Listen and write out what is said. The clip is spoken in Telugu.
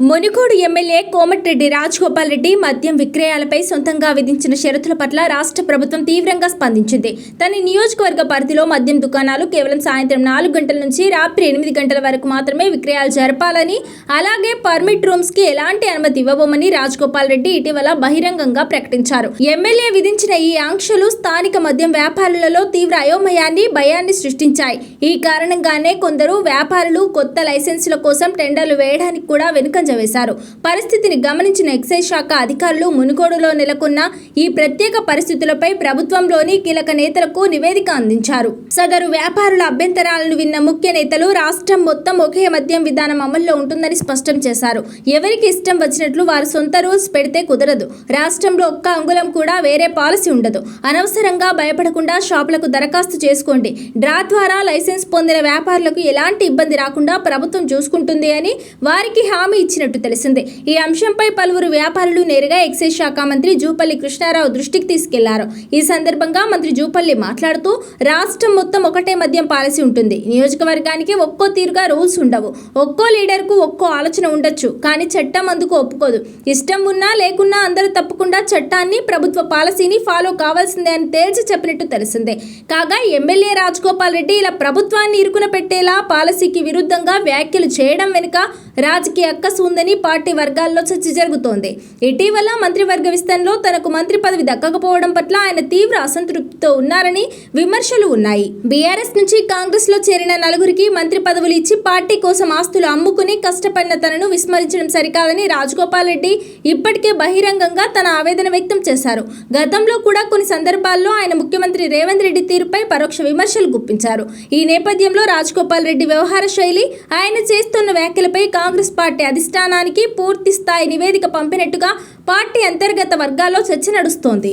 మునుగోడు ఎమ్మెల్యే కోమటిరెడ్డి రాజగోపాల్ రెడ్డి మద్యం విక్రయాలపై సొంతంగా విధించిన షరతుల పట్ల రాష్ట్ర ప్రభుత్వం తీవ్రంగా స్పందించింది. తన నియోజకవర్గ పరిధిలో మద్యం దుకాణాలు కేవలం సాయంత్రం నాలుగు గంటల నుంచి రాత్రి ఎనిమిది గంటల వరకు మాత్రమే విక్రయాలు జరపాలని అలాగే పర్మిట్ రూమ్స్కి ఎలాంటి అనుమతి ఇవ్వబోమని రాజగోపాల్ రెడ్డి ఇటీవల బహిరంగంగా ప్రకటించారు. ఎమ్మెల్యే విధించిన ఈ ఆంక్షలు స్థానిక మద్యం వ్యాపారులలో తీవ్ర అయోమయాన్ని భయాన్ని సృష్టించాయి. ఈ కారణంగానే కొందరు వ్యాపారులు కొత్త లైసెన్సుల కోసం టెండర్లు వేయడానికి కూడా వెనుక వేశారు. పరిస్థితిని గమనించిన ఎక్సైజ్ శాఖ అధికారులు మునుగోడులో నెలకొన్న ఈ ప్రత్యేక పరిస్థితులపై ప్రభుత్వంలోని కీలక నేతలకు నివేదిక అందించారు. సదరు వ్యాపారుల అభ్యంతరాలను విన్న ముఖ్య నేతలు రాష్ట్రం మొత్తం ఒకే మద్యం విధానం అమల్లో ఉంటుందని స్పష్టం చేశారు. ఎవరికి ఇష్టం వచ్చినట్లు వారు సొంత రూల్స్ పెడితే కుదరదు. రాష్ట్రంలో ఒక్క అంగుళం కూడా వేరే పాలసీ ఉండదు. అనవసరంగా భయపడకుండా షాపులకు దరఖాస్తు చేసుకోండి. డ్రా ద్వారా లైసెన్స్ పొందిన వ్యాపారులకు ఎలాంటి ఇబ్బంది రాకుండా ప్రభుత్వం చూసుకుంటుంది అని వారికి హామీ ఇచ్చినట్టు తెలిసింది. ఈ అంశంపై పలువురు వ్యాపారులు నేరుగా ఎక్సైజ్ శాఖ మంత్రి జూపల్లి కృష్ణారావు దృష్టికి తీసుకెళ్ళారు. ఈ సందర్భంగా మంత్రి జూపల్లి మాట్లాడుతూ రాష్ట్రం మొత్తం ఒకటే మద్యం పాలసీ ఉంటుంది. నియోజకవర్గానికి ఒక్కో తీరుగా రూల్స్ ఉండవు. ఒక్కో లీడర్కు ఒక్కో ఆలోచన ఉండొచ్చు కానీ చట్టం అందుకు ఒప్పుకోదు. ఇష్టం ఉన్నా లేకున్నా అందరూ తప్పకుండా చట్టాన్ని ప్రభుత్వ పాలసీని ఫాలో కావాల్సిందే అని తేల్చి చెప్పినట్టు తెలిసిందే. కాగా ఎమ్మెల్యే రాజగోపాల్ రెడ్డి ఇలా ప్రభుత్వాన్ని ఇరుకున పెట్టేలా పాలసీకి విరుద్ధంగా వ్యాఖ్యలు చేయడం వెనుక రాజకీయ అక్కసు ఉందని పార్టీ వర్గాల్లో చర్చ జరుగుతోంది. ఇటీవల మంత్రివర్గ విస్తరణలో తనకు మంత్రి పదవి దక్కకపోవడం పట్ల ఆయన తీవ్ర అసంతృప్తితో ఉన్నారని విమర్శలు ఉన్నాయి. బీఆర్ఎస్ నుంచి కాంగ్రెస్లో చేరిన నలుగురికి మంత్రి పదవులు ఇచ్చి పార్టీ కోసం ఆస్తులు అమ్ముకుని కష్టపడిన తనను విస్మరించడం సరికాదని రాజగోపాల్ రెడ్డి ఇప్పటికే బహిరంగంగా తన ఆవేదన వ్యక్తం చేశారు. గతంలో కూడా కొన్ని సందర్భాల్లో ఆయన ముఖ్యమంత్రి రేవంత్ రెడ్డి తీరుపై పరోక్ష విమర్శలు గుప్పించారు. ఈ నేపథ్యంలో రాజగోపాల్ రెడ్డి వ్యవహార శైలి ఆయన చేస్తున్న వ్యాఖ్యలపై కాంగ్రెస్ పార్టీ అధిష్టానానికి పూర్తి స్థాయి నివేదిక పంపినట్టుగా పార్టీ అంతర్గత వర్గాల్లో చర్చ నడుస్తోంది.